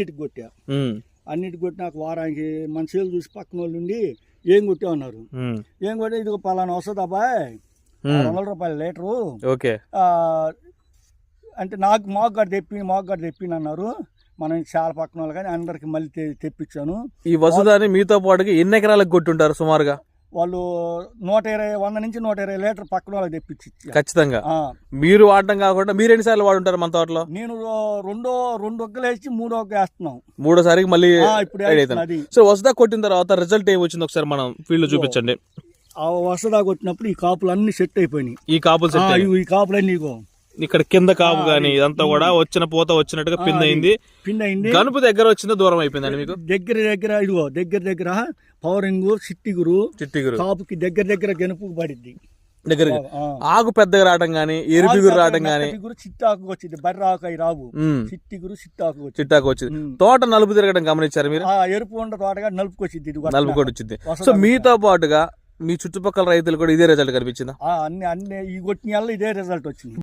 అన్నిటికి కొట్టా. అన్నిటికి కొట్టినాక వారానికి మన చేలు చూసి పక్కన వాళ్ళు ఉండి ఏం కొట్టా ఉన్నారు ఉమ్, ఏం కొట్టే? ఇది పలానా వస్తుంది అబ్బాయి వందల రూపాయలు లీటరు. ఓకే. అంటే నాకు మాకు గడ్డ తెప్పి మాకు గడ్డ తెప్పిన అన్నారు. మనం చాలా పక్కన వాళ్ళు కానీ అందరికి మళ్ళీ తెప్పించాను. ఈ వసుధాని మీతో పాటుగా ఎన్ని ఎకరాలకు కొట్టుంటారు సుమారుగా? వాళ్ళు నూట ఇరవై వంద నుంచి నూట ఇరవై లీటర్ పక్కన వాళ్ళకి తెప్పించి. ఖచ్చితంగా. మీరు వాడటం కాకుండా మీరు ఎన్నిసార్లు వాడుంటారు మన తోటలో? నేను రెండో రెండు ఒక్కలు వేసి మూడో ఒక్క వేస్తున్నాం. మూడోసారికి మళ్ళీ ఇప్పుడు సో వసుదా కొట్టిన తర్వాత రిజల్ట్ ఏం వచ్చింది ఒకసారి మనం ఫీల్డ్ చూపించండి. ఆ వసదాగా వచ్చినప్పుడు ఈ కాపులు అన్ని సెట్ అయిపోయినాయి. ఈ కాపులు ఈ కాపులు అన్ని ఇగో. ఇక్కడ కింద కాపు గానీ. ఇదంతా కూడా వచ్చిన పూత వచ్చినట్టుగా పిండి. అయింది పిండి అయింది గనుపు దగ్గర వచ్చిందో? దూరం అయిపోయిందండి మీకు? దగ్గర దగ్గర ఇదిగో దగ్గర దగ్గర పవరింగ్ సిట్టిగురు చిట్టిగురు. కాపుకి దగ్గర దగ్గర గెనుపు పడిద్ది. దగ్గర. ఆకు పెద్దగా రావడం గానీ ఎరుపిగురు రావడం గానీ. చిట్టిగురు చిట్టాకు వచ్చింది. బర్రె ఆకు అయి రావు. చిట్టిగురు చిట్టాకు చిట్టాకు వచ్చింది. తోట నలుపు తిరగడం గమనించారు మీరు? ఆ ఎరుపు ఉండ తోటగా నలుపుకి వచ్చింది కూడా వచ్చింది. సో మీతో పాటుగా మీ చుట్టుపక్కల రైతులు కూడా ఇదే రిజల్ట్ కనిపించిందా? ఆ, అన్ని అన్ని ఈ కొట్టిన ఇదే రిజల్ట్ వచ్చింది.